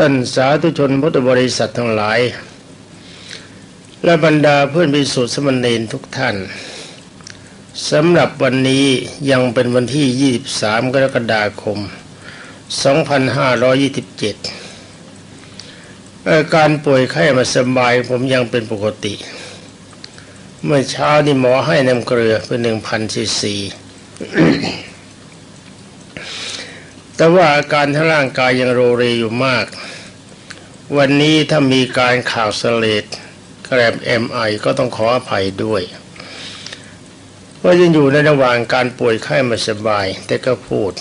ท่านสาธุชนพุทธบริษัททั้งหลาย และบรรดาเพื่อนพิสุทธิสมณีนทุกท่านสำหรับวันนี้ยังเป็นวันที่ 23 กรกฎาคม 2527 อาการป่วยไข้มาสบายผมยังเป็นปกติ เมื่อเช้านี่หมอให้น้ำเกลือเป็น1,000ซีซี แต่ว่าอาการทั้งร่างกายยังโรเรอยู่มาก วันนี้ถ้ามีการข่าวเสลดแกรมเอ็มไอก็ต้องขออภัยด้วยว่ายังอยู่ในระหว่างการป่วยไข้ไม่สบาย แต่ก็พูด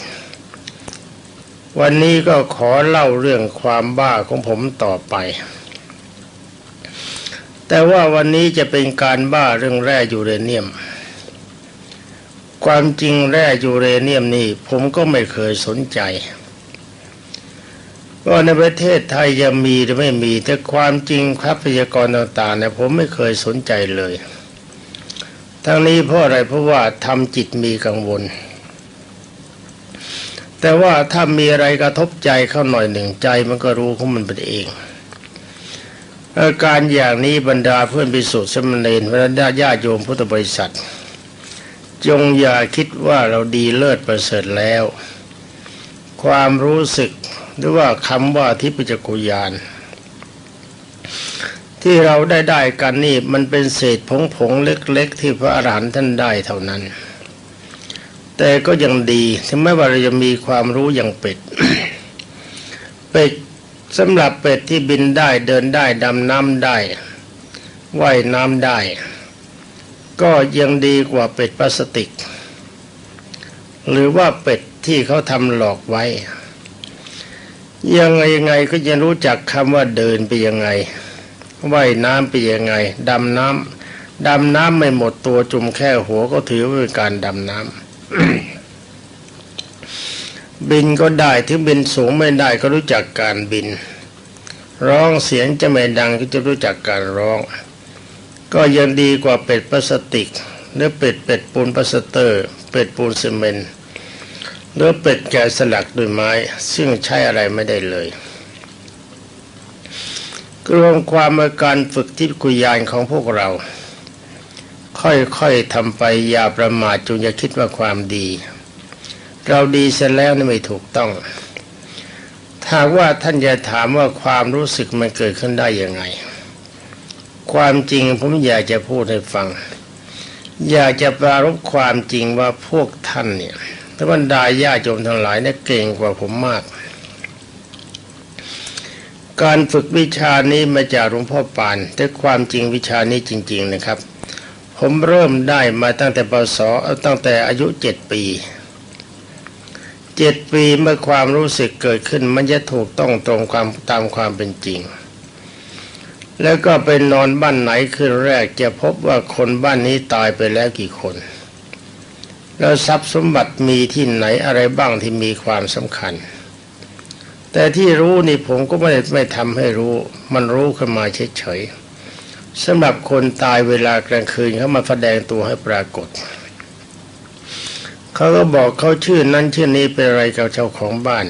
วันนี้ก็ขอเล่าเรื่องความบ้าของผมต่อไป แต่ว่าวันนี้จะเป็นการบ้าเรื่องแร่ยูเรเนียม ความจริงแร่ยูเรเนียมนี่ผมก็ไม่เคยสนใจว่าในประเทศไทยจะมีหรือไม่มีแต่ความจริงครับพยากรต่างๆเนี่ยผมไม่เคยสนใจเลย ทั้งนี้เพราะอะไรเพราะว่าทำจิตมีกังวล แต่ว่าถ้ามีอะไรกระทบใจเข้าหน่อยหนึ่งใจมันก็รู้ของมันเป็นเองอาการอย่างนี้บรรดาเพื่อนพิสุทธิ์สมณเณรบรรดาญาโยมพุทธบริษัท จงอย่าคิดว่าเราดีเลิศประเสริฐแล้ว ความรู้สึกหรือว่าคำว่าทิพยกุยาน ที่เราได้ได้กันนี่มันเป็นเศษผงผงเล็ก ๆ ที่พระอรหันต์ท่านได้เท่านั้น แต่ก็ยังดีถึงแม้ว่าเราจะมีความรู้อย่างเป็ดเป็ดสำหรับเป็ดที่บินได้เดินได้ดำน้ำได้ว่ายน้ำได้ ก็ยังดีกว่าเป็ดพลาสติก หรือว่าเป็ดที่เขาทำหลอกไว้ ยังไงยังไงก็จะรู้จักคำว่าเดินไปยังไงว่ายน้ำไปยังไงดำน้ำดำน้ำไม่หมดตัวจุ่มแค่หัวก็ถือว่าเป็นการดำน้ำบินก็ได้ถึงบินสูงไม่ได้ก็รู้จักการบิน ร้องเสียงจะไม่ดังก็จะรู้จักการร้อง ก็ยังดีกว่าเป็ดพลาสติกหรือเป็ดเป็ดปูนพลาสเตอร์ เป็ดปูนซีเมนต์หรือเป็ดแกะสลักด้วยไม้ ซึ่งใช้อะไรไม่ได้เลยรวมความอาการฝึกที่กุยานของพวกเรา ค่อยๆทำไปอย่าประมาทจงอย่าคิดว่าความดี เราดีเสร็จแล้วนี่ไม่ถูกต้อง ถ้าว่าท่านจะถามว่าความรู้สึกมันเกิดขึ้นได้ยังไง ความจริงผมอยากจะพูดให้ฟัง อยากจะปรารบความจริงว่าพวกท่านเนี่ยท่านบรรดาญาโยมทั้งหลายเนี่ยเก่งกว่าผมมาก การฝึกวิชานี้มาจากหลวงพ่อปาน แต่ความจริงวิชานี้จริง ๆนะครับ ผมเริ่มได้มาตั้งแต่ปศตั้งแต่อายุเจ็ดปีเจ็ดปีเมื่อความรู้สึกเกิดขึ้นมันจะถูกต้องตรงความตามความเป็นจริง แล้วก็เป็นนอนบ้านไหนคืนแรกจะพบว่าคนบ้านนี้ตายไปแล้วกี่คน แล้วทรัพย์สมบัติมีที่ไหนอะไรบ้างที่มีความสำคัญ แต่ที่รู้นี่ผมก็ไม่ไม่ทำให้รู้ มันรู้ขึ้นมาเฉยๆสำหรับคนตายเวลากลางคืนเขามาแสดงตัวให้ปรากฏเขาก็บอกเขาชื่อนั้นชื่อนี้เป็นอะไรกับเจ้าของบ้าน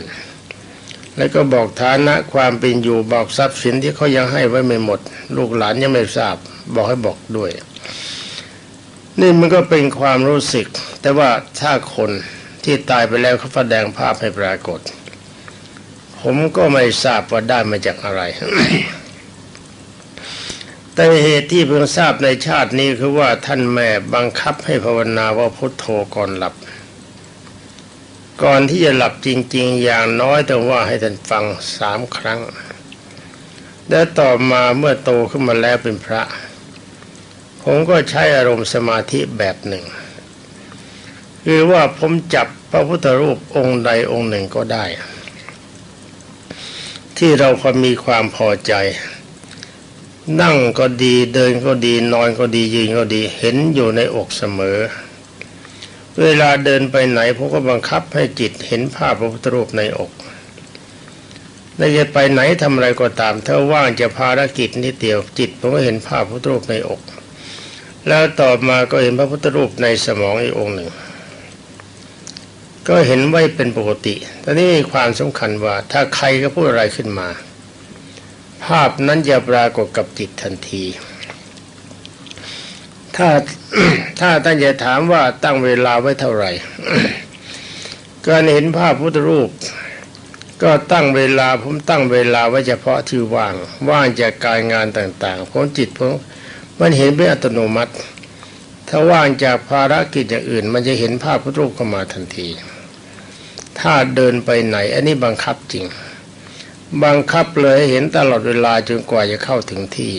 แล้วก็บอกฐานะความเป็นอยู่บอกทรัพย์สินที่เขายังให้ไว้ไม่หมด ลูกหลานยังไม่ทราบ บอกให้บอกด้วย นี่มันก็เป็นความรู้สึก แต่ว่าถ้าคนที่ตายไปแล้วเขาแสดงภาพให้ปรากฏ ผมก็ไม่ทราบว่าได้มาจากอะไร แต่เหตุที่เพิ่งทราบในชาตินี้คือว่าท่านแม่บังคับให้ภาวนาว่าพุทโธก่อนหลับ ก่อนที่จะหลับจริง ๆ อย่างน้อยแต่ว่าให้ท่านฟังสามครั้ง แล้วต่อมาเมื่อโตขึ้นมาแล้วเป็นพระ ผมก็ใช้อารมณ์สมาธิแบบหนึ่ง คือว่าผมจับพระพุทธรูปองค์ใดองค์หนึ่งก็ได้ ที่เราพอมีความพอใจ นั่งก็ดีเดินก็ดีนอนก็ดียืนก็ดีเห็นอยู่ในอกเสมอ เวลาเดินไปไหนผมก็บังคับให้จิตเห็นภาพพระพุทธรูปในอกแล้วจะไปไหนทำอะไรก็ตาม ถ้าว่างจะภารกิจนิดเดียวจิตผมก็เห็นภาพพระพุทธรูปในอก แล้วต่อมาก็เห็นพระพุทธรูปในสมองอีกองหนึ่ง ก็เห็นไว้เป็นปกติตอนนี้มีความสำคัญว่า ถ้าใครก็พูดอะไรขึ้นมา ภาพนั้นจะปรากฏกับจิตทันที ถ้าถ้าท่านจะถามว่าตั้งเวลาไว้เท่าไหร่การเห็นภาพพุทธรูป ก็ตั้งเวลาผมตั้งเวลาไว้เฉพาะที่ว่าง ว่างจากการงานต่างๆผมจิตผมมันเห็นเป็นอัตโนมัติ ถ้าว่างจากภารกิจอย่างอื่น มันจะเห็นภาพพุทธรูปเข้ามาทันที ถ้าเดินไปไหน อันนี้บังคับจริง บังคับเลยหเห็นตลอดเวลาจนกว่าจะเข้าถึงที่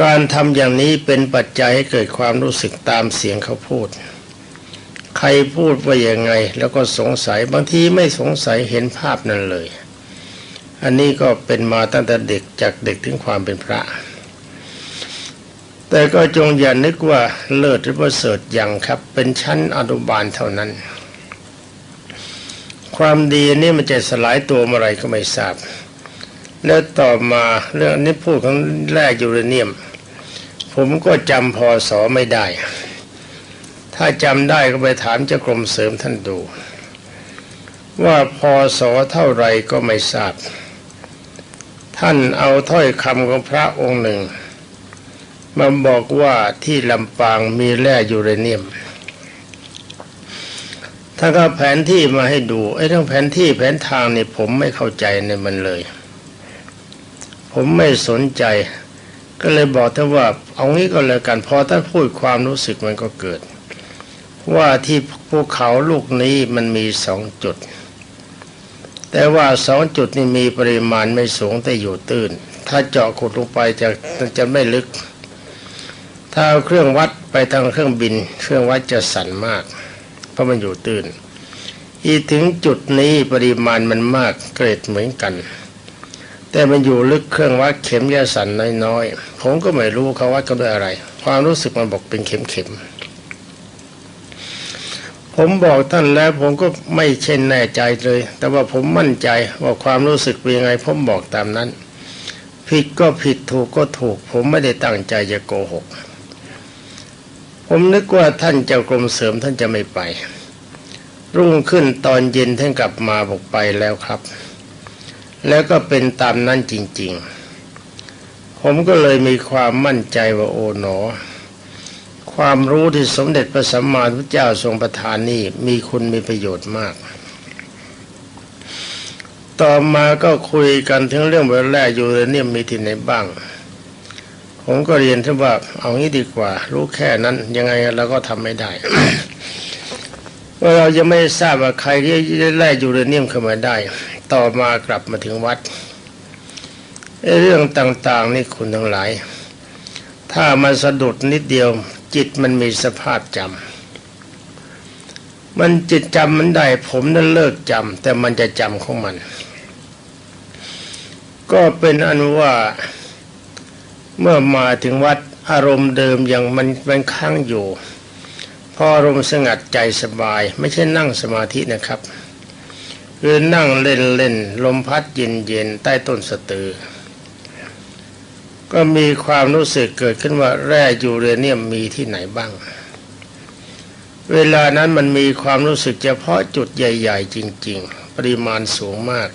การทำอย่างนี้เป็นปัจจัยให้เกิดความรู้สึกตามเสียงเขาพูด ใครพูดว่าอย่างไง แล้วก็สงสัยบางทีไม่สงสัยเห็นภาพนั้นเลย อันนี้ก็เป็นมาตั้งแต่เด็กจากเด็กถึงความเป็นพระ แต่ก็จงอย่านึกว่าเลิศหรือประเสริฐอย่างครับ เป็นชั้นอนุบาลเท่านั้น ความดีนี่มันจะสลายตัวเมื่อไรก็ไม่ทราบ แล้วต่อมาเรื่องนี้พูดของแร่ยูเรเนียม ผมก็จำพอสอไม่ได้ ถ้าจำได้ก็ไปถามเจ้ากรมเสริมท่านดู ว่าพอสอเท่าไรก็ไม่ทราบ ท่านเอาถ้อยคำของพระองค์หนึ่งมาบอกว่าที่ลำปางมีแร่ยูเรเนียมถ้าก็แผนที่มาให้ดูไอ้เรื่องแผนที่แผนทางนี่ผมไม่เข้าใจในมันเลย ผมไม่สนใจ ก็เลยบอกท่านว่า เอางี้ก็แล้วกันพอท่านพูดความรู้สึกมันก็เกิด ว่าที่ภูเขาลูกนี้มันมีสองจุด แต่ว่าสองจุดนี่มีปริมาณไม่สูงแต่อยู่ตื้น ถ้าเจาะขุดลงไปจะจะไม่ลึก ถ้าเอาเครื่องวัดไปทางเครื่องบิน เครื่องวัดจะสั่นมาก เพราะมันอยู่ตื้นอีถึงจุดนี้ปริมาณมันมากเกรดเหมือนกัน แต่มันอยู่ลึกเครื่องวัดเข็มยาสันน้อยๆผมก็ไม่รู้เขาวัดกันด้วยอะไร ความรู้สึกมันบอกเป็นเข็มๆผมบอกท่านแล้วผมก็ไม่เช่นแน่ใจเลย แต่ว่าผมมั่นใจว่าความรู้สึกเป็นยังไง ผมบอกตามนั้น ผิดก็ผิดถูกก็ถูก ผมไม่ได้ตั้งใจจะโกหก ผมนึกว่าท่านเจ้ากรมเสริมท่านจะไม่ไป รุ่งขึ้นตอนเย็นท่านกลับมาบอกไปแล้วครับ แล้วก็เป็นตามนั้นจริง ๆ ผมก็เลยมีความมั่นใจว่าโอ๋หนอ ความรู้ที่สมเด็จพระสัมมาสัมพุทธเจ้าทรงประทานนี่มีคุณมีประโยชน์มาก ต่อมาก็คุยกันถึงเรื่องเวลแร่ยูเรเนียมมีที่ไหนบ้าง ผมก็เรียนท่านว่าเอางี้ดีกว่า รู้แค่นั้นยังไงเราก็ทำไม่ได้ว่าเราจะไม่ทราบว่าใครที่ได้แร่ยูเรเนียมเข้ามาได้ ต่อมากลับมาถึงวัดเรื่องต่างๆนี่คุณทั้งหลาย ถ้ามันสะดุดนิดเดียว จิตมันมีสภาพจำมันจิตจำมันได้ผมนั้นเลิกจำแต่มันจะจำของมัน ก็เป็นอันว่าเมื่อมาถึงวัดอารมณ์เดิมยังมันมันค้างอยู่ พออารมณ์สงัดใจสบาย ไม่ใช่นั่งสมาธินะครับ คือนั่งเล่นเล่นลมพัดเย็นเย็นใต้ต้นสตือ ก็มีความรู้สึกเกิดขึ้นว่าแร่ยูเรเนียมมีที่ไหนบ้าง เวลานั้นมันมีความรู้สึกเฉพาะจุดใหญ่ๆ จริง ๆ ปริมาณสูงมาก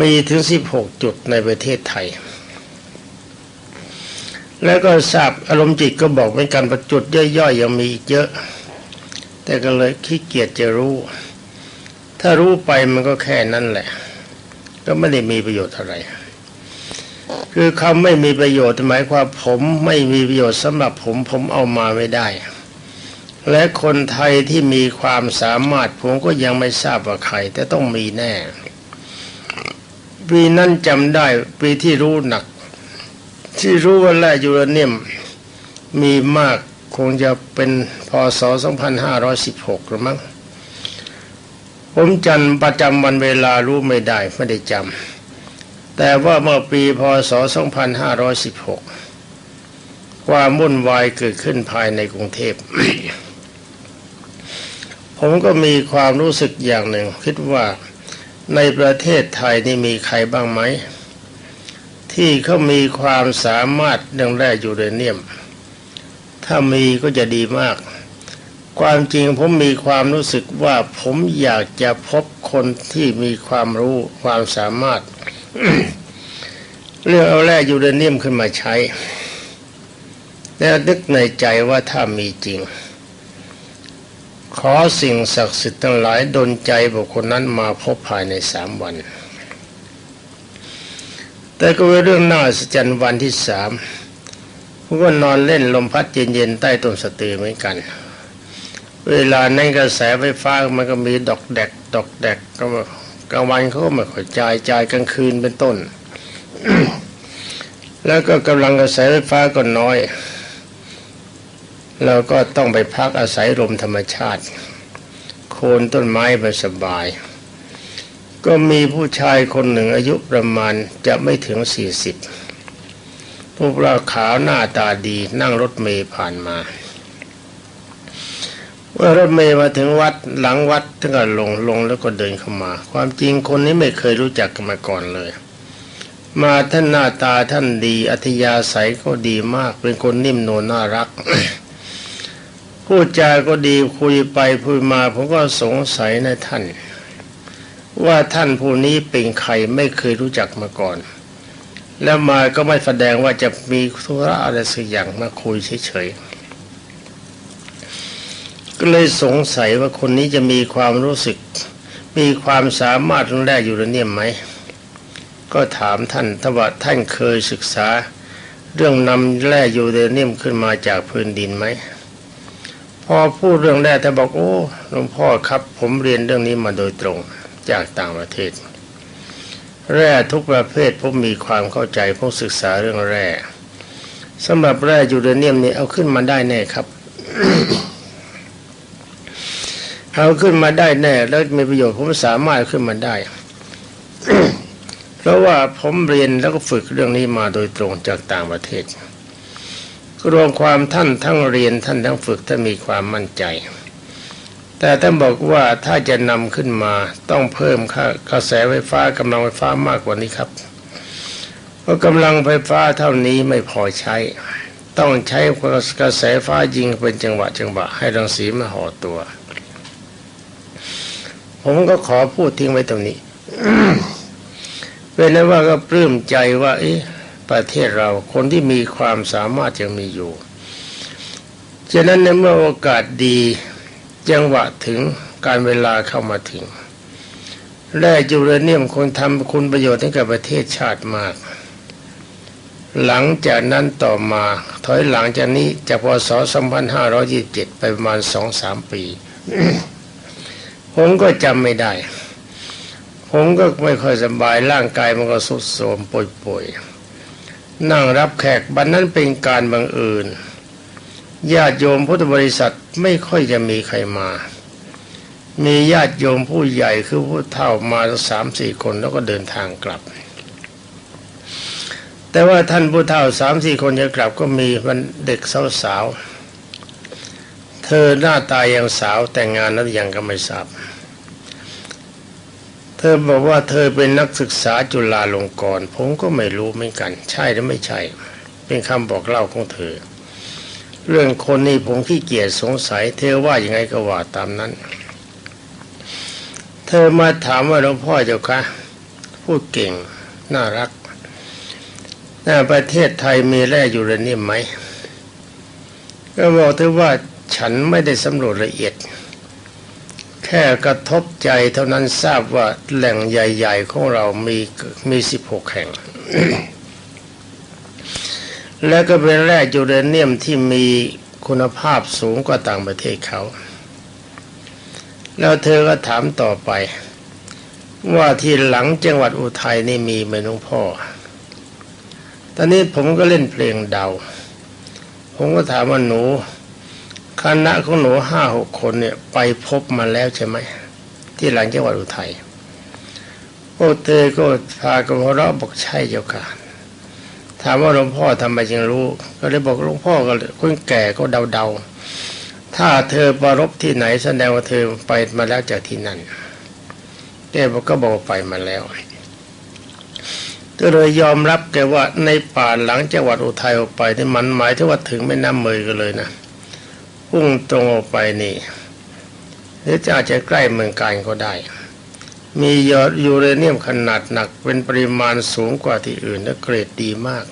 มีถึง 16 จุดในประเทศไทย แล้วก็ทราบอารมณ์จิตก็บอกเป็นการประจุดย่อยๆยังมีอีกเยอะ แต่ก็เลยขี้เกียจจะรู้ ถ้ารู้ไปมันก็แค่นั้นแหละ ก็ไม่ได้มีประโยชน์อะไร คือคำไม่มีประโยชน์หมายความผมไม่มีประโยชน์สำหรับผมผมเอามาไม่ได้ และคนไทยที่มีความสามารถผมก็ยังไม่ทราบว่าใคร แต่ต้องมีแน่ ปีนั้นจำได้ปีที่รู้หนัก ที่รู้ว่าแร่ยูเรเนียมมีมากคงจะเป็นพศ 2516หรือมั้ง ผมจำประจำวันเวลารู้ไม่ได้ไม่ได้จำแต่ว่าเมื่อปีพศ 2516 ความวุ่นวายเกิดขึ้นภายในกรุงเทพ ผมก็มีความรู้สึกอย่างหนึ่ง คิดว่าในประเทศไทยนี่มีใครบ้างไหม ที่เขามีความสามารถเรื่องแร่ยูเรเนียม ถ้ามีก็จะดีมาก ความจริงผมมีความรู้สึกว่าผมอยากจะพบคนที่มีความรู้ความสามารถ เรื่องเอาแร่ยูเรเนียมขึ้นมาใช้ แล้วนึกในใจว่าถ้ามีจริง ขอสิ่งศักดิ์สิทธิ์ทั้งหลายดลใจบุคคลนั้นมาพบภายในสามวัน แต่ก็เป็นเรื่องน่าสะใจรรย์วันที่สามผมก็นอนเล่นลมพัดเย็นๆใต้ต้นสตือเหมือนกัน เวลานั้นกระแสไฟฟ้ามันก็มีดอกแดกดอกแดกก็กลางวันเขาก็ไม่ค่อยจ่ายจ่ายกลางคืนเป็นต้น แล้วก็กำลังกระแสไฟฟ้าก็น้อยเราก็ต้องไปพักอาศัยลมธรรมชาติ โคนต้นไม้มันสบาย ก็มีผู้ชายคนหนึ่งอายุประมาณจะไม่ถึงสี่สิบพวกเราขาวหน้าตาดีนั่งรถเมย์ผ่านมา เมื่อรถเมย์มาถึงวัดหลังวัดท่านก็ลงลงแล้วก็เดินเข้ามา ความจริงคนนี้ไม่เคยรู้จักกันมาก่อนเลย มาท่านหน้าตาท่านดี อัธยาศัยก็ดีมาก เป็นคนนิ่มนวลน่ารัก พูดจาก็ดีคุยไปพูดมาผมก็สงสัยในท่าน ว่าท่านผู้นี้เป็นใครไม่เคยรู้จักมาก่อน แล้วมาก็ไม่แสดงว่าจะมีธุระอะไรสักอย่างมาคุยเฉยๆ ก็เลยสงสัยว่าคนนี้จะมีความรู้สึก มีความสามารถเรื่องแร่ยูเรเนียมไหม ก็ถามท่านถ้าว่าท่านเคยศึกษา เรื่องนำแร่ยูเรเนียมขึ้นมาจากพื้นดินไหมพอพูดเรื่องแร่แต่บอกโอ้หลวงพ่อครับ ผมเรียนเรื่องนี้มาโดยตรงจากต่างประเทศ แร่ทุกประเภทผมมีความเข้าใจผมศึกษาเรื่องแร่สำหรับแร่ยูเรเนียมนี่เอาขึ้นมาได้แน่ครับ เอาขึ้นมาได้แน่ แล้วมีประโยชน์ผมสามารถขึ้นมาได้ เพราะว่าผมเรียนแล้วก็ฝึกเรื่องนี้มาโดยตรงจากต่างประเทศรวมความท่านทั้งเรียนท่านทั้งฝึกท่านมีความมั่นใจ แต่ท่านบอกว่าถ้าจะนำขึ้นมาต้องเพิ่มค่ากระแสไฟฟ้ากำลังไฟฟ้ามากกว่านี้ครับ เพราะกำลังไฟฟ้าเท่านี้ไม่พอใช้ ต้องใช้กระแสฟ้ายิงเป็นจังหวะจังหวะให้รังสีมาห่อตัว ผมก็ขอพูดทิ้งไว้ตรงนี้เป็นนั้นว่าก็ปลื้มใจว่า เอ๊ะประเทศเราคนที่มีความสามารถยังมีอยู่ฉะนั้นในเมื่อโอกาสดีจังหวะถึงการเวลาเข้ามาถึงแร่ยูเรเนียมคงทำคุณประโยชน์ให้กับประเทศชาติมาก หลังจากนั้นต่อมาถอยหลังจากนี้จากพศ 2527 ไปประมาณ 2-3 ปี ผมก็จำไม่ได้ ผมก็ไม่ค่อยสบายร่างกายมันก็สุดโทรมป่วยๆนั่งรับแขกบันนั้นเป็นการบังเอิญญาติโยมพุทธบริษัทไม่ค่อยจะมีใครมา มีญาติโยมผู้ใหญ่คือผู้เฒ่ามาสามสี่คนแล้วก็เดินทางกลับ แต่ว่าท่านผู้เฒ่าสามสี่คนจะกลับก็มีมันเด็กสาวๆเธอหน้าตายังสาวแต่งงานแล้วยังก็ไม่ทราบ เธอบอกว่าเธอเป็นนักศึกษาจุฬาลงกรณ์ผมก็ไม่รู้เหมือนกัน ใช่หรือไม่ใช่ เป็นคำบอกเล่าของเธอ เรื่องคนนี้ผมขี้เกียจสงสัย เธอว่ายังไงก็ว่าตามนั้น เธอมาถามว่าหลวงพ่อเจ้าคะพูดเก่ง น่ารักในประเทศไทยมีแร่ยูเรเนียมไหมก็บอกเธอว่าฉันไม่ได้สำรวจละเอียด แค่กระทบใจเท่านั้นทราบว่าแหล่งใหญ่ ๆ ของเรามีมีสิบหกแห่ง และก็เป็นแร่ยูเรเนียมที่มีคุณภาพสูงกว่าต่างประเทศเขา แล้วเธอก็ถามต่อไป ว่าที่หลังจังหวัดอุทัยนี่มีไหมหลวงพ่อ ตอนนี้ผมก็เล่นเพลงเดา ผมก็ถามว่าหนู คณะของหนูห้าหกคนเนี่ยไปพบมาแล้วใช่ไหม ที่หลังจังหวัดอุทัยโอเธอก็พากันหัวเราะบอกใช่เจ้าค่ะถามว่าหลวงพ่อทำไมจึงรู้ ก็เลยบอกหลวงพ่อก็คนแก่ก็เดาๆ ถ้าเธอประรบที่ไหนแสดงว่าเธอไปมาแล้วจากที่นั่นแกบอกก็บอกไปมาแล้วก็เลยยอมรับแกว่าในป่าหลังจังหวัดอุทัยออกไปนี่มันหมายถึงว่าถึงแม่น้ำเมยกันเลยนะ พุ่งตรงออกไปนี่ หรือจะอาจจะใกล้เมืองการก็ได้ มียอดยูเรเนียมขนาดหนักเป็นปริมาณสูงกว่าที่อื่นและเกรดดีมาก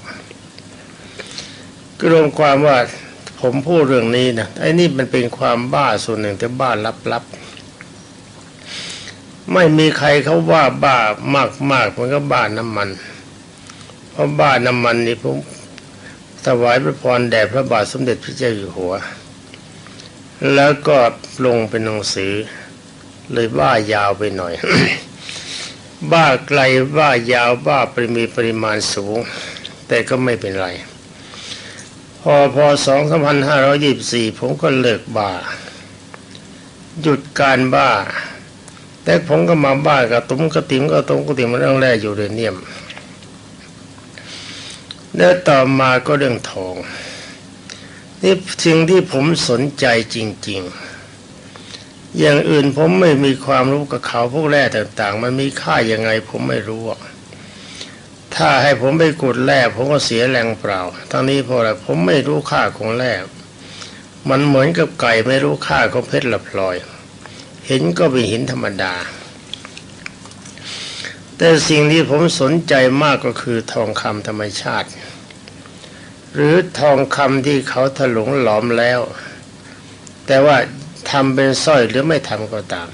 ก็รวมความว่าผมพูดเรื่องนี้นะไอ้นี่มันเป็นความบ้าส่วนหนึ่งแต่บ้าลับๆไม่มีใครเขาว่าบ้ามากๆมันก็บ้าน้ำมัน เพราะบ้าน้ำมันนี่ผมถวายพระพรแด่พระบาทสมเด็จพระเจ้าอยู่หัว แล้วก็ลงเป็นหนังสือ เลยบ้ายาวไปหน่อย บ้าไกลบ้ายาวบ้าปริมีปริมาณสูง แต่ก็ไม่เป็นไร พอพอ2524ผมก็เลิกบ้า หยุดการบ้า แต่ผมก็มาบ้ากับตุ้มกระติมก็ตุ้มกระติมมันเรื่องแรกอยู่เรเนียม แล้วต่อมาก็เรื่องทอง นี่สิ่งที่ผมสนใจจริง ๆ อย่างอื่นผมไม่มีความรู้กับเขาพวกแร่ต่าง ๆ มันมีค่ายังไงผมไม่รู้ ถ้าให้ผมไปกดแร่ผมก็เสียแรงเปล่า ทั้งนี้เพราะอะไรผมไม่รู้ค่าของแร่มันเหมือนกับไก่ไม่รู้ค่าของเพชรละพลอย เห็นก็เป็นหินธรรมดา แต่สิ่งที่ผมสนใจมากก็คือทองคำธรรมชาติ หรือทองคำที่เขาถลุงหลอมแล้ว แต่ว่าทำเป็นสร้อยหรือไม่ทำก็ตาม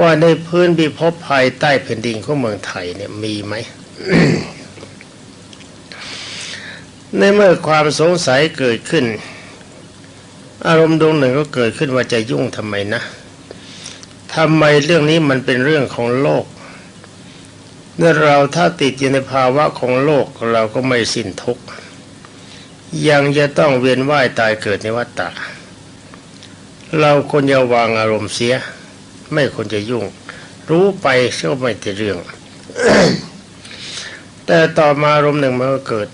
ว่าในพื้นพิภพภายใต้แผ่นดินของเมืองไทยเนี่ยมีไหมในเมื่อความสงสัยเกิดขึ้น อารมณ์ดวงหนึ่งก็เกิดขึ้นว่าจะยุ่งทำไมนะทำไมเรื่องนี้มันเป็นเรื่องของโลก เมื่อเราถ้าติดอยู่ในภาวะของโลกเราก็ไม่สิ้นทุกข์ยังจะต้องเวียนว่ายตายเกิดในวัฏฏะเราควรจะวางอารมณ์เสีย ไม่ควรจะยุ่ง รู้ไปก็ไม่ติเรื่อง แต่ต่อมาอารมณ์หนึ่งมันก็เกิด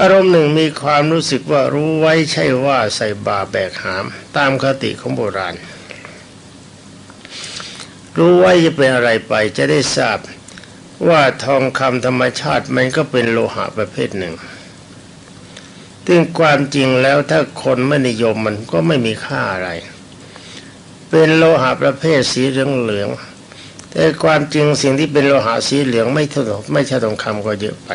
อารมณ์หนึ่งมีความรู้สึกว่ารู้ไว้ใช่ว่าใส่บาแบกหาม ตามคติของโบราณ รู้ไว้จะเป็นอะไรไปจะได้ทราบว่าทองคำธรรมชาติมันก็เป็นโลหะประเภทหนึ่งซึ่งความจริงแล้วถ้าคนไม่นิยมมันก็ไม่มีค่าอะไร เป็นโลหะประเภทสีเหลืองเหลืองแต่ความจริงสิ่งที่เป็นโลหะสีเหลืองไม่เท่าไม่ใช่ทองคำก็เยอะไป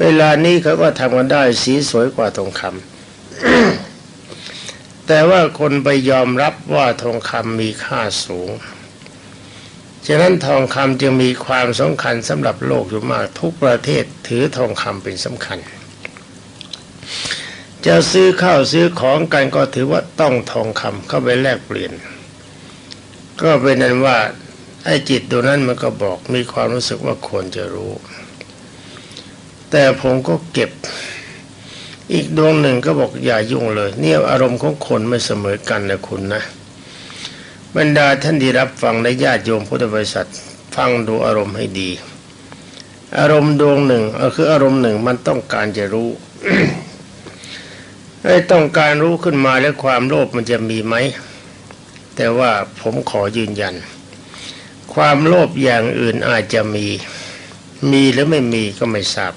เวลานี้เขาก็ทำกันได้สีสวยกว่าทองคำ แต่ว่าคนไปยอมรับว่าทองคำมีค่าสูง ฉะนั้นทองคำจึงมีความสำคัญสำหรับโลกอยู่มากทุกประเทศถือทองคำเป็นสำคัญ จะซื้อข้าวซื้อของกันก็ถือว่าต้องทองคำเข้าไปแลกเปลี่ยน ก็เป็นนั้นว่าไอ้จิตตัวนั้นมันก็บอกมีความรู้สึกว่าควรจะรู้ แต่ผมก็เก็บ อีกดวงหนึ่งก็บอกอย่ายุ่งเลย เนี่ยอารมณ์ของคนไม่เสมอกันนะคุณนะ บรรดาท่านที่รับฟังและญาติโยมพุทธบริษัท ฟังดูอารมณ์ให้ดี อารมณ์ดวงหนึ่งคืออารมณ์หนึ่งมันต้องการจะรู้ไอ้ต้องการรู้ขึ้นมาแล้วความโลภมันจะมีไหม แต่ว่าผมขอยืนยัน ความโลภอย่างอื่นอาจจะมี มีหรือไม่มีก็ไม่ทราบ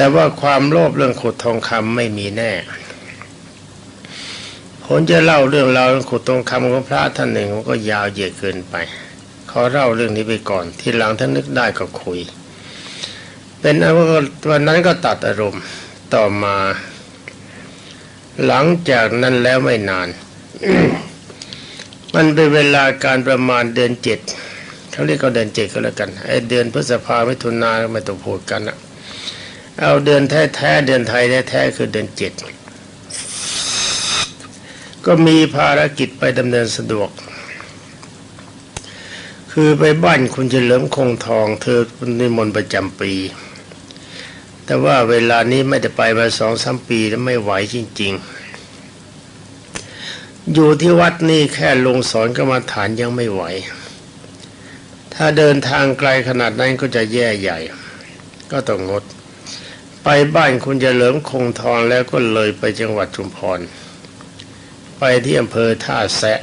แต่ว่าความโลภเรื่องขุดทองคำไม่มีแน่ผมจะเล่าเรื่องราวขุดทองคำของพระท่านหนึ่งมันก็ยาวเหยียดเกินไปขอเล่าเรื่องนี้ไปก่อน ที่หลังท่านนึกได้ก็คุย เป็นวันนั้นก็ตัดอารมณ์ต่อมา หลังจากนั้นแล้วไม่นาน มันเป็นเวลาการประมาณเดือนเจ็ดเขาเรียกก็เดือนเจ็ดก็แล้วกันไอเดือนพฤษภาไม่ทุนนาไม่ต้องพูดกันนะ เอาเดือนแท้ๆเดือนไทยแท้ๆคือเดือนเจ็ดก็มีภารกิจไปดำเนินสะดวก คือไปบ้านคุณเฉลิมคงทอง เธอนิมนต์ประจำปี แต่ว่าเวลานี้ไม่ได้ไปมาสองสามปีแล้วไม่ไหวจริง ๆ อยู่ที่วัดนี่แค่ลงสอนกรรมฐานยังไม่ไหว ถ้าเดินทางไกลขนาดนั้นก็จะแย่ใหญ่ ก็ต้องงด ไปบ้านคุณเฉลิมคงทองแล้วก็เลยไปจังหวัดชุมพร ไปที่อำเภอท่าแซะ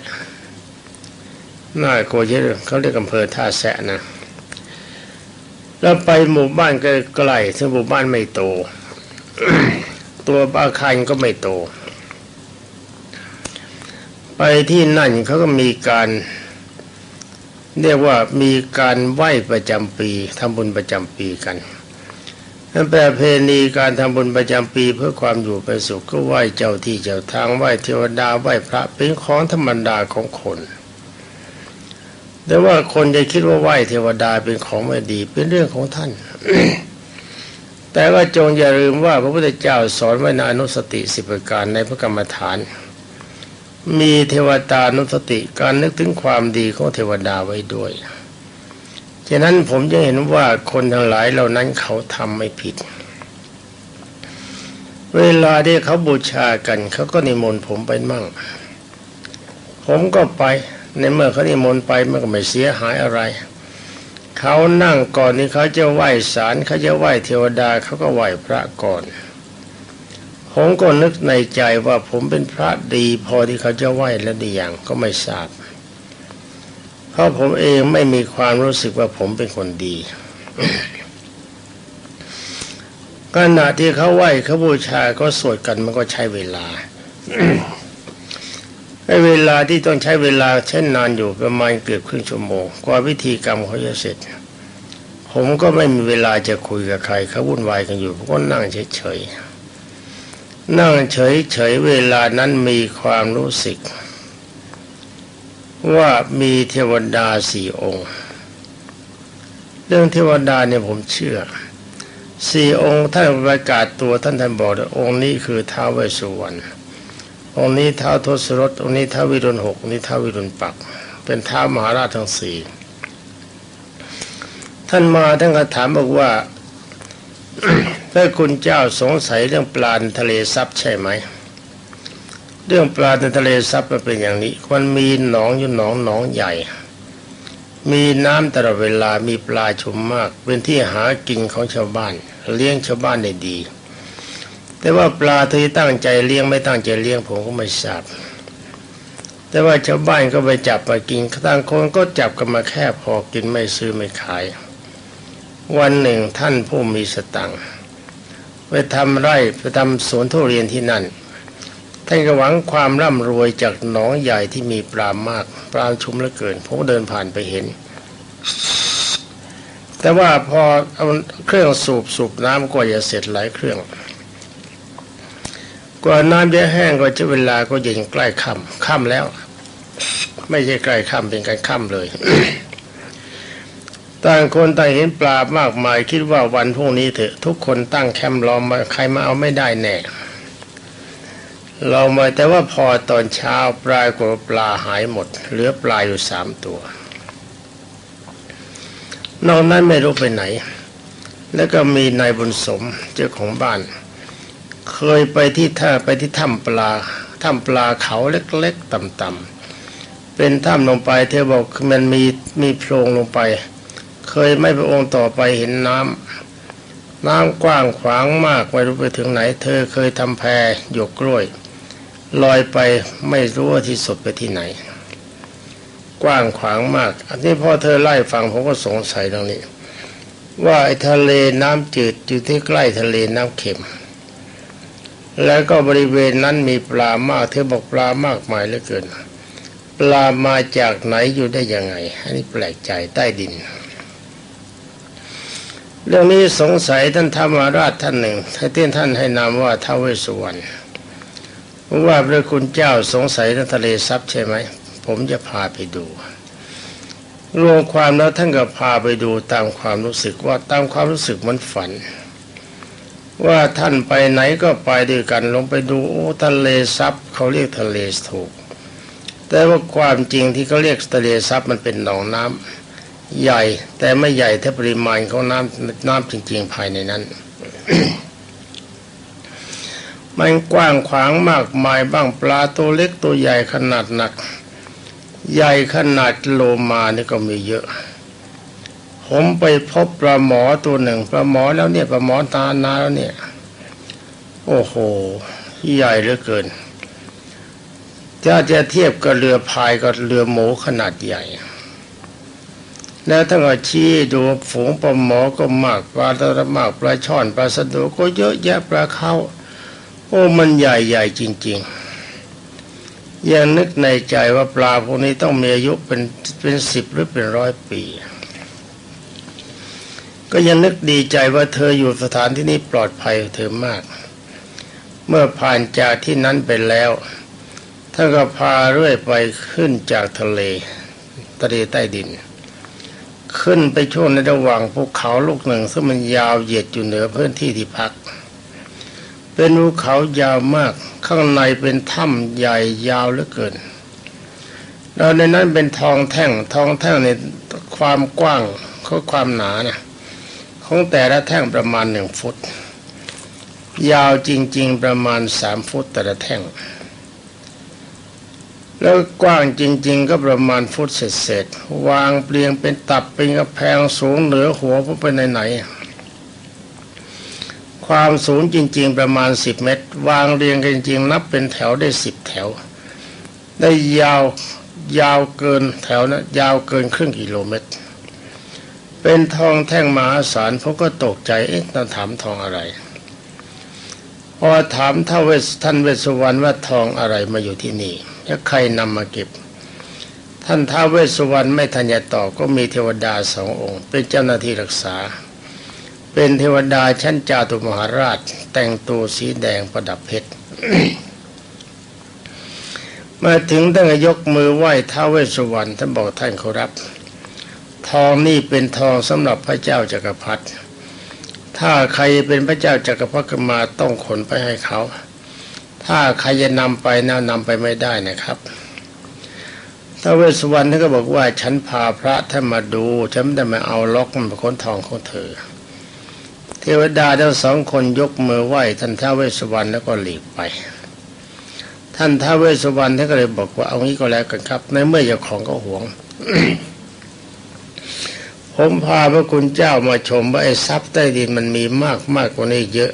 น่าโกเยเขาเรียกอำเภอท่าแซะนะ แล้วไปหมู่บ้านใกล้ๆซึ่งหมู่บ้านไม่โต ตัวอาคารก็ไม่โต ไปที่นั่นเขาก็มีการเรียกว่ามีการไหว้ประจำปีทำบุญประจำปีกัน นั่นแปลเพณีการทำบุญประจำปีเพื่อความอยู่เป็นสุขก็ไหว้เจ้าที่เจ้าทางไหว้เทวดาไหว้พระเป็นของธรรมดาของคนแต่ว่าคนจะคิดว่าไหว้เทวดาเป็นของไม่ดีเป็นเรื่องของท่าน แต่ว่าจงอย่าลืมว่าพระพุทธเจ้าสอนไว้ในอนุสติสิบประการในพระกรรมฐาน มีเทวตานุสติการนึกถึงความดีของเทวดาไว้ด้วย ฉะนั้นผมจะเห็นว่าคนทั้งหลายเหล่านั้นเขาทำไม่ผิด เวลาที่เขาบูชากัน เขาก็นิมนต์ผมไปมั่ง ผมก็ไปในเมื่อเขานิมนต์ไปมันก็ไม่เสียหายอะไร เขานั่งก่อนนี่เขาจะไหว้ศาลเขาจะไหว้เทวดาเขาก็ไหว้พระก่อน ผมก็นึกในใจว่าผมเป็นพระดี พอที่เขาจะไหว้แล้วดีอย่างก็ไม่ทราบ เพราะผมเองไม่มีความรู้สึกว่าผมเป็นคนดีขณะที่เขาไหว้เขาบูชาก็สวดกันมันก็ใช้เวลาไอ้เวลาที่ต้องใช้เวลาใช้นานอยู่ประมาณเกือบครึ่งชั่วโมงกว่าพิธีกรรมเขาจะเสร็จ ผมก็ไม่มีเวลาจะคุยกับใครเขาวุ่นวายกันอยู่ผมก็นั่งเฉยๆนั่งเฉยๆเวลานั้นมีความรู้สึก ว่ามีเทวดาสี่องค์ เรื่องเทวดาเนี่ยผมเชื่อสี่องค์ท่านประกาศตัวท่านท่านบอกว่าองค์นี้คือท้าวเวสสุวรรณองค์นี้ท้าวทศรถองค์นี้ท้าววิรุณหกองนี้ท้าววิรุณปัก เป็นท้าวมหาราชทั้งสี่ท่านมาท่านก็ถามบอกว่าถ้าคุณเจ้าสงสัยเรื่องปลาทะเลซับใช่ไหม เรื่องปลาในทะเลซับมันเป็นอย่างนี้มันมีหนองอยู่หนองหนองใหญ่ มีน้ำตลอดเวลามีปลาชุมมาก เป็นที่หากินของชาวบ้าน เลี้ยงชาวบ้านได้ดี แต่ว่าปลาที่ตั้งใจเลี้ยงไม่ตั้งใจเลี้ยงผมก็ไม่ทราบแต่ว่าชาวบ้านก็ไปจับมากินต่างคนก็จับกันมาแค่พอกินไม่ซื้อไม่ขาย วันหนึ่งท่านผู้มีสตังค์ไปทำไร่ไปทำสวนทุเรียนที่นั่น ท่านก็หวังความร่ำรวยจากหนองใหญ่ที่มีปลามาก ปลาชุมเหลือเกินผมเดินผ่านไปเห็น แต่ว่าพอเอาเครื่องสูบสูบน้ำก็จะเสร็จหลายเครื่องกว่าน้ำจะแห้งก็จะเวลาก็เย็นใกล้ค่ำค่ำแล้ว ไม่ใช่ใกล้ค่ำเป็นการค่ำเลยต่างคนต่างเห็นปลามากมายคิดว่าวันพรุ่งนี้เถอะ ทุกคนตั้งแคมป์รอมาใครมาเอาไม่ได้แน่ เรามาแต่ว่าพอตอนเช้าปลายกว่าปลาหายหมด เหลือปลาอยู่สามตัวนอกนั้นไม่รู้ไปไหน แล้วก็มีนายบุญสมเจ้าของบ้าน เคยไปที่ท่าไปที่ถ้ำปลาถ้ำปลาเขาเล็กๆต่ำๆเป็นถ้ำลงไปเธอบอกมันมีมีโพรงลงไป เคยไม่พระองค์ต่อไปเห็นน้ำน้ำกว้างขวางมากไม่รู้ไปถึงไหน เธอเคยทำแพหยกกล้วย ลอยไปไม่รู้ว่าที่สุดไปที่ไหน กว้างขวางมาก อันนี้พ่อเธอไล่ฟังผมก็สงสัยตรงนี้ ว่าไอ้ทะเลน้ำจืดอยู่ที่ใกล้ทะเลน้ำเค็ม แล้วก็บริเวณนั้นมีปลามากเธอบอกปลามากมายเหลือเกิน ปลามาจากไหนอยู่ได้ยังไง อันนี้แปลกใจใต้ดินเรื่องนี้สงสัยท่านธรรมราชท่านหนึ่งท่านเต้นท่านให้นามว่าท้าวเวสสุวรรณ ว่าพระคุณเจ้าสงสัยเรื่องทะเลซับใช่ไหม ผมจะพาไปดูรวมความแล้วท่านก็พาไปดูตามความรู้สึกว่าตามความรู้สึกมันฝัน ว่าท่านไปไหนก็ไปด้วยกันลงไปดูโอ้ทะเลซับเขาเรียกทะเลถูก แต่ว่าความจริงที่เขาเรียกทะเลซับมันเป็นหนองน้ำใหญ่แต่ไม่ใหญ่เท่าปริมาณของน้ำน้ำจริง ๆ ภายในนั้น มันกว้างขวางมากมายบ้างปลาตัวเล็กตัวใหญ่ขนาดหนัก ใหญ่ขนาดโลมานี่ก็มีเยอะ ผมไปพบปลาหมอตัวหนึ่งปลาหมอแล้วเนี่ยปลาหมอตานาแล้วเนี่ย โอ้โห ใหญ่เหลือเกินถ้าจะเทียบกับเรือพายกับเรือหมูขนาดใหญ่ แล้วท่านก็ชี้ดูฝูงปลาหมอก็มากปลาตะระมากปลาช่อนปลาสะโดก็เยอะแยะปลาเข้า อ้มันใหญ่ๆจริง ๆ ยังนึกในใจว่าปลาพวกนี้ต้องมีอายุเป็นเป็นสิบหรือเป็นร้อยปี ก็ยังนึกดีใจว่าเธออยู่สถานที่นี้ปลอดภัยเธอมาก เมื่อผ่านจากที่นั้นไปแล้วท่านก็พาเรื่อยไปขึ้นจากทะเลทะเลใต้ดิน ขึ้นไปช่วงในระหว่างภูเขาลูกหนึ่ง ซึ่งมันยาวเหยียดอยู่เหนือพื้นที่ที่พัก เป็นภูเขายาวมาก ข้างในเป็นถ้ำใหญ่ยาวเหลือเกินแล้วในนั้นเป็นทองแท่ง ทองแท่งในความกว้างเขาความหนานะของแต่ละแท่งประมาณหนึ่งฟุต ยาวจริง ๆ ประมาณสามฟุตแต่ละแท่ง แล้วกว้างจริง ๆ ก็ประมาณฟุตเศษๆวางเปลียงเป็นตับเป็นกระแพงสูงเหนือหัวผู้ไปไหนๆ ความสูงจริง ๆ ประมาณสิบเมตร วางเรียงกันจริงๆนับเป็นแถวได้สิบแถว ได้ยาวยาวเกินแถวนะยาวเกินครึ่งกิโลเมตร เป็นทองแท่งมหาศาลผมก็ตกใจเอ๊ะต้องถามทองอะไรพอถามท่าเวสท่านเวสุวรรณว่าทองอะไรมาอยู่ที่นี่แล้วใครนำมาเก็บ ท่านท้าวเวสสุวรรณไม่ทันจะตอบก็มีเทวดาสององค์ เป็นเจ้าหน้าที่รักษา เป็นเทวดาชั้นจาตุมหาราช แต่งตัวสีแดงประดับเพชรมาถึงท่านยกมือไหว้ท้าเวสวรรณท่านบอกท่านเขารับ ทองนี่เป็นทองสำหรับพระเจ้าจักรพรรดิถ้าใครเป็นพระเจ้าจักรพรรดิมาต้องขนไปให้เขา ถ้าใครจะนำไปน่านำไปไม่ได้นะครับท้าเวสวรรณท่านก็บอกว่าฉันพาพระท่านมาดูฉันไม่ได้มาเอาล็อกมันเป็นคนทองของเธอ เทวดาทั้งสองคนยกมือไหว้ท่านท้าเวสวรรณแล้วก็หลีกไป ท่านท้าเวสวรรณท่านก็เลยบอกว่าเอางี้ก็แล้วกันครับ ในเมื่อเจ้าของก็หวง ผมพาพระคุณเจ้ามาชมว่าไอ้ทรัพย์ใต้ดินมันมีมากมากกว่านี้เยอะ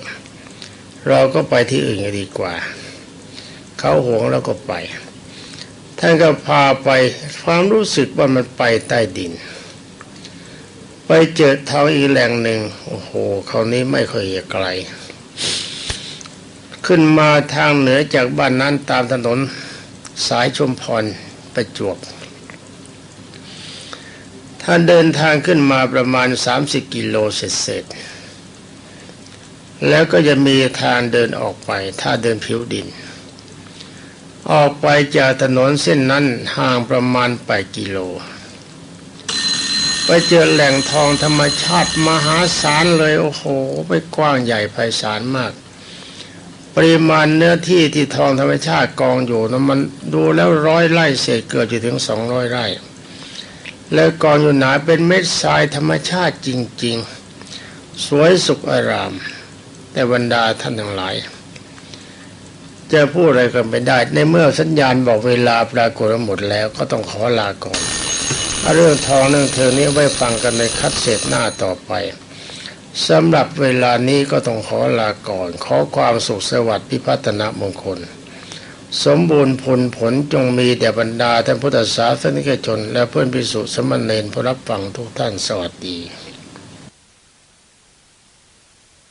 เราก็ไปที่อื่นกันดีกว่า เขาหวงแล้วก็ไป ท่านก็พาไปความรู้สึกว่ามันไปใต้ดิน ไปเจอทาอีแหล่งหนึ่ง โอ้โหคราวนี้ไม่ค่อยไกล ขึ้นมาทางเหนือจากบ้านนั้นตามถนนสายชมพรประจวบถ้านเดินทางขึ้นมาประมาณ 30 กิโลเศษๆแล้วก็จะมีทางเดินออกไป ถ้าเดินผิวดิน ออกไปจากถนนเส้นนั้นห่างประมาณ8กิโล ไปเจอแหล่งทองธรรมชาติมหาศาลเลยโอ้โห ไปกว้างใหญ่ไพศาลมาก ปริมาณเนื้อที่ที่ทองธรรมชาติกองอยู่นะมันดูแล้วร้อยไร่เศษเกิดอยู่ถึงสองร้อยไร่ แล้วกองอยู่หนาเป็นเม็ดทรายธรรมชาติจริง ๆ สวยสุขอาราม แต่บรรดาท่านทั้งหลายจะพูดอะไรกันไม่ได้ ในเมื่อสัญญาณบอกเวลาปรากฏหมดแล้วก็ต้องขอลาก่อน เรื่องทองเรื่องเธอนี้ไว้ฟังกันในคัดเศษหน้าต่อไปสำหรับเวลานี้ก็ต้องขอลาก่อน ขอความสุขสวัสดิ์พิพัฒนมงคล สมบูรณ์ผลผลจงมีแด่บรรดาท่านพุทธศาสนิกชน และเพื่อนพิสุสมณเณรผู้รับฟังทุกท่านสวัสดี